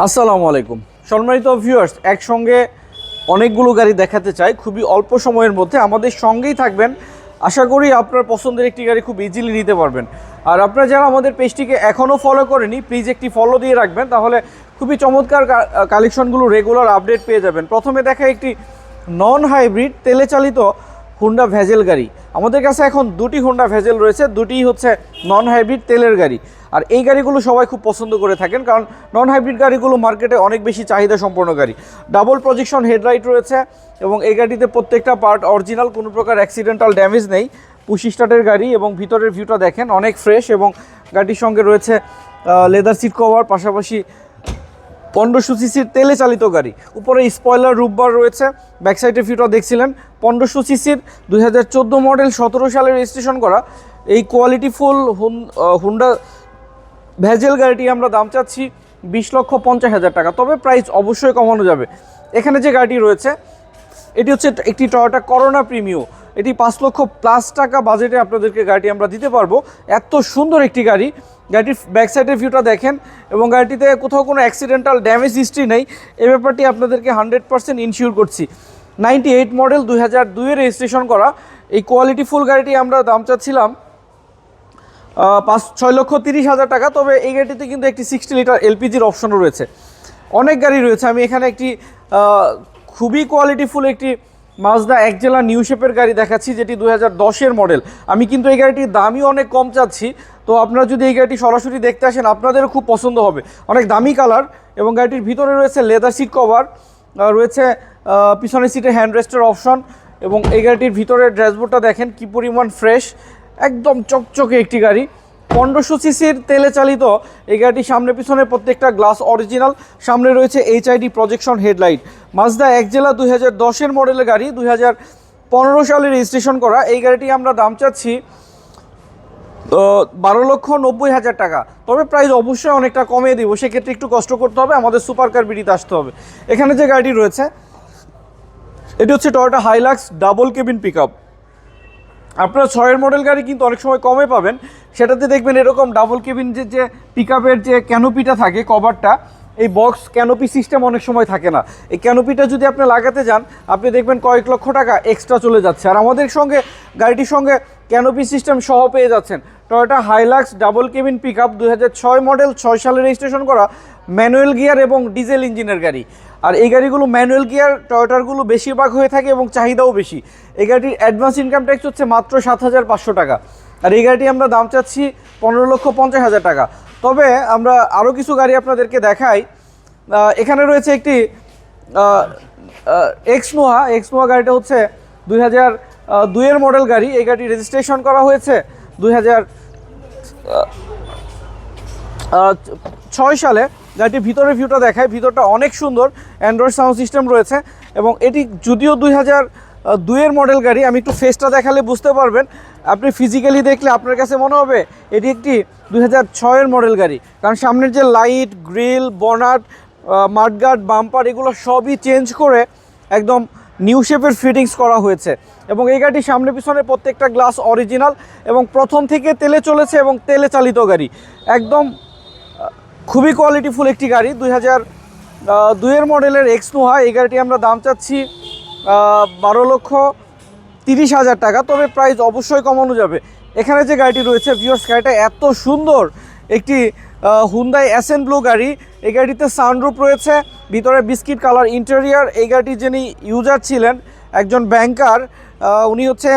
আসসালামু আলাইকুম। সম্মানিত ভিউয়ার্স একসঙ্গে অনেকগুলো গাড়ি দেখাতে চাই। খুবই অল্প সময়ের মধ্যে আমাদের সঙ্গেই থাকবেন। আশা করি আপনার পছন্দের একটি গাড়ি খুব ইজিলি নিতে পারবেন। আর আপনারা যারা আমাদের পেজটিকে এখনও ফলো করেনি প্লিজ একটি ফলো দিয়ে রাখবেন। তাহলে খুবই চমৎকার কালেকশনগুলো রেগুলার আপডেট পেয়ে যাবেন। প্রথমে দেখা একটি নন হাইব্রিড তেলে চালিত হুন্ডা ভেজেল গাড়ি। আমাদের কাছে এখন দুটি হুন্ডা ভেজেল রয়েছে দুটি হচ্ছে নন হাইব্রিড তেলের গাড়ি। আর এই গাড়িগুলো সবাই খুব পছন্দ করে থাকেন, কারণ নন হাইব্রিড গাড়িগুলো মার্কেটে অনেক বেশি চাহিদা সম্পন্ন গাড়ি। ডাবল প্রজেকশন হেডলাইট রয়েছে এবং এই গাড়িতে প্রত্যেকটা পার্ট অরিজিনাল কোনো প্রকার অ্যাক্সিডেন্টাল ড্যামেজ নেই। পুশি স্টার্টের গাড়ি এবং ভিতরের ভিউটা দেখেন, অনেক ফ্রেশ এবং গাড়ির সঙ্গে রয়েছে লেদার সিট কভার পাশাপাশি পনেরোশো সিসির তেলে চালিত গাড়ি। উপরে স্পয়লার রুববার রয়েছে ব্যাক সাইডের ভিউটা দেখছিলেন। পনেরোশো সিসির দুই হাজার চোদ্দ মডেল, সতেরো সালে রেজিস্ট্রেশন করা। এই কোয়ালিটিফুল হুন্ডা ভেজেল গাড়িটি আমরা দাম চাচ্ছি বিশ লক্ষ পঞ্চাশ হাজার টাকা। তবে প্রাইস অবশ্যই কমানো যাবে। এখানে যে গাড়িটি রয়েছে, এটি হচ্ছে একটি টয়োটা করোনা প্রিমিও। এটি পাঁচ লক্ষ প্লাস টাকা বাজেটে আপনাদেরকে গাড়িটি আমরা দিতে পারব। এত সুন্দর একটি গাড়ি। গাড়িটির ব্যাক সাইডের ভিউটা দেখেন এবং গাড়িটিতে কোথাও কোনো অ্যাক্সিডেন্টাল ড্যামেজ হিস্ট্রি নেই। এই ব্যাপারটি আপনাদেরকে হান্ড্রেড পার্সেন্ট ইনশিওর করছি। নাইনটি এইট মডেল দুই হাজার দুইয়ে রেজিস্ট্রেশন করা। এই কোয়ালিটি ফুল গাড়িটি আমরা দাম চাচ্ছিলাম পাঁচ, ছয় লক্ষ তিরিশ হাজার টাকা। তবে এই গাড়িটিতে কিন্তু একটি সিক্সটি লিটার এলপিজির অপশনও রয়েছে। অনেক গাড়ি রয়েছে। আমি এখানে একটি খুবই কোয়ালিটিফুল একটি মাজদা এক জেলা নিউ শেপের গাড়ি দেখাচ্ছি, যেটি দু হাজার দশের মডেল আমি কিন্তু এই গাড়িটির দামই অনেক কম চাচ্ছি। তো আপনারা যদি এই গাড়িটি সরাসরি দেখতে আসেন, আপনাদেরও খুব পছন্দ হবে। অনেক দামি কালার এবং গাড়িটির ভিতরে রয়েছে লেদার সিট কভার রয়েছে পিছনের সিটে হ্যান্ড রেস্টের অপশন এবং এই গাড়িটির ভিতরের ড্যাশবোর্ডটা দেখেন কি পরিমাণ ফ্রেশ একদম চকচকে একটি গাড়ি। পনেরোশো সিসির তেলে চালিত, এই গাড়িটির সামনে পিছনে প্রত্যেকটা গ্লাস অরিজিনাল সামনে রয়েছে এইচআইডি প্রজেকশন হেডলাইট মাজদা এক জেলা, দুই হাজার দশের মডেলের গাড়ি, দুই হাজার পনেরো সালে রেজিস্ট্রেশন করা। এই গাড়িটি আমরা দাম চাচ্ছি বারো লক্ষ নব্বই হাজার টাকা। তবে প্রাইস অবশ্যই অনেকটা কমিয়ে দিব, সেক্ষেত্রে একটু কষ্ট করতে হবে, আমাদের সুপার কার বিডিতে আসতে হবে। এখানে যে গাড়িটি রয়েছে, এটি হচ্ছে Toyota Hilux double cabin pick up আপনার ছয়ের মডেল গাড়ি কিন্তু অনেক সময় কমে পাবেন। সেটাতে দেখবেন এরকম ডাবল কেবিন যে যে পিক আপের যে ক্যানোপিটা থাকে কভারটা এই বক্স ক্যানোপি সিস্টেম অনেক সময় থাকে না। এই ক্যানোপিটা যদি আপনি লাগাতে যান, আপনি দেখবেন কয়েক লক্ষ টাকা এক্সট্রা চলে যাচ্ছে। আর আমাদের সঙ্গে, গাড়িটির সঙ্গে ক্যানোপি সিস্টেম সহ পেয়ে যাচ্ছেন Toyota Hilux double cabin pick up ছয় মডেল ছয় সালে রেজিস্ট্রেশন করা ম্যানুয়াল গিয়ার এবং ডিজেল ইঞ্জিনের গাড়ি। আর এই গাড়িগুলো ম্যানুয়াল গিয়ার টয়োটারগুলো বেশিরভাগ হয়ে থাকে এবং চাহিদাও বেশি। এই গাড়িটির অ্যাডভান্স ইনকাম ট্যাক্স হচ্ছে মাত্র সাত হাজার পাঁচশো টাকা। আর এই গাড়িটি আমরা দাম চাচ্ছি পনেরো লক্ষ পঞ্চাশ হাজার টাকা। তবে আমরা আরও কিছু গাড়ি আপনাদেরকে দেখাই। এখানে রয়েছে একটি এক্স নোহা এক্স নোহা গাড়িটা হচ্ছে দুই হাজার দুইয়ের মডেল গাড়ি। এই গাড়ি রেজিস্ট্রেশন করা হয়েছে দুই হাজার ছয় সালে। গাড়িটির ভিতরের ভিউটা দেখায় ভিতরটা অনেক সুন্দর। অ্যান্ড্রয়েড সাউন্ড সিস্টেম রয়েছে। এবং এটি যদিও দুই হাজার দুইয়ের মডেল গাড়ি। আমি একটু ফেসটা দেখালে বুঝতে পারবেন। আপনি ফিজিক্যালি দেখলে আপনার কাছে মনে হবে, এটি একটি দুই হাজার ছয়ের মডেল গাড়ি। কারণ সামনের যে light grille bonnet mudguard bumper এগুলো সবই চেঞ্জ করে একদম নিউ শেপের ফিটিংস করা হয়েছে। এবং এই গাড়ির সামনে পিছনে প্রত্যেকটা গ্লাস অরিজিনাল এবং প্রথম থেকে তেলে চলেছে এবং তেলে চালিত গাড়ি। একদম খুবই কোয়ালিটিফুল একটি গাড়ি। দুই হাজার দুইয়ের মডেলের এক্স নোহা এই গাড়িটি আমরা দাম চাচ্ছি বারো লক্ষ তিরিশ হাজার টাকা, তবে প্রাইস অবশ্যই কমানো যাবে। এখানে যে গাড়িটি রয়েছে ভিওর্স গাড়িটা এত সুন্দর একটি হুন্দাই অ্যাসেন ব্লু গাড়ি। এই গাড়িতে সানরুপ রয়েছে, ভিতরে বিস্কিট কালার ইন্টেরিয়ার এই গাড়িটি যিনি ইউজার ছিলেন, একজন ব্যাংকার উনি হচ্ছে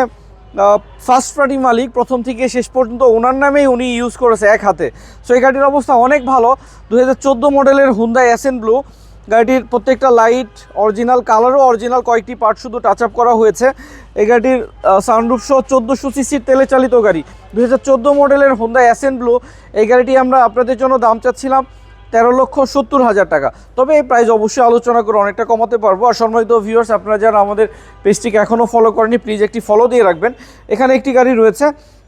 ফার্স্ট পার্টি মালিক। প্রথম থেকে শেষ পর্যন্ত ওনার নামেই উনি ইউজ করেছে এক হাতে। সো এই গাড়ির অবস্থা অনেক ভালো। দু হাজার চোদ্দ মডেলের হুন্দাই অ্যাসেন ব্লু গাড়িটির প্রত্যেকটা লাইট অরিজিনাল কালারও অরিজিনাল কয়েকটি পার্ট শুধু টাচ আপ করা হয়েছে। এই গাড়িটির সানরুফ সহ চোদ্দোশো সিসির তেলে চালিত গাড়ি। দু হাজার চোদ্দ মডেলের হোন্দা অ্যাসেন ব্লু এই গাড়িটি আমরা আপনাদের জন্য দাম চাচ্ছিলাম তেরো লক্ষ সত্তর হাজার টাকা। তবে এই প্রাইস অবশ্যই আলোচনা করে অনেকটা কমাতে পারব। আর সম্মানিত ভিউয়ার্স আপনারা যারা আমাদের পেজটিকে এখনও ফলো করেনি প্লিজ একটি ফলো দিয়ে রাখবেন। এখানে একটি গাড়ি রয়েছে,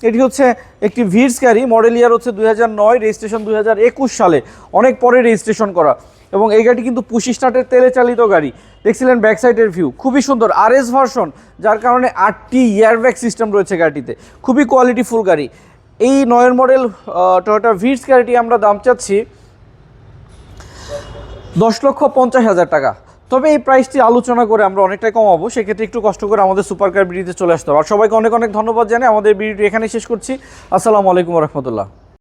এটি হচ্ছে একটি ভিডস গাড়ি মডেল ইয়ার হচ্ছে দুই হাজার নয় রেজিস্ট্রেশন দুই হাজার একুশ সালে। অনেক পরে রেজিস্ট্রেশন করা। এবং এই গাড়িটি কিন্তু পুশি স্টার্টের তেলে চালিত গাড়ি। দেখছিলেন ব্যাক সাইডের ভিউ খুবই সুন্দর আর এস ভার্সন যার কারণে আটটি ইয়ারব্যাগ সিস্টেম রয়েছে গাড়িটিতে। খুবই কোয়ালিটিফুল গাড়ি। এই নয়ের মডেল টয়োটা ভিডস গাড়িটি আমরা দাম চাচ্ছি দশ লক্ষ পঞ্চাশ হাজার টাকা। তবে এই প্রাইসটি আলোচনা করে আমরা অনেকটাই কমাবো, সেক্ষেত্রে একটু কষ্ট করে আমাদের সুপার কার বিডিতে চলে আসতে হবে। আর সবাইকে অনেক অনেক ধন্যবাদ জানাই আমাদের বিডিটি এখানে শেষ করছি। আসসালামু আলাইকুম রহমতুল্লাহ।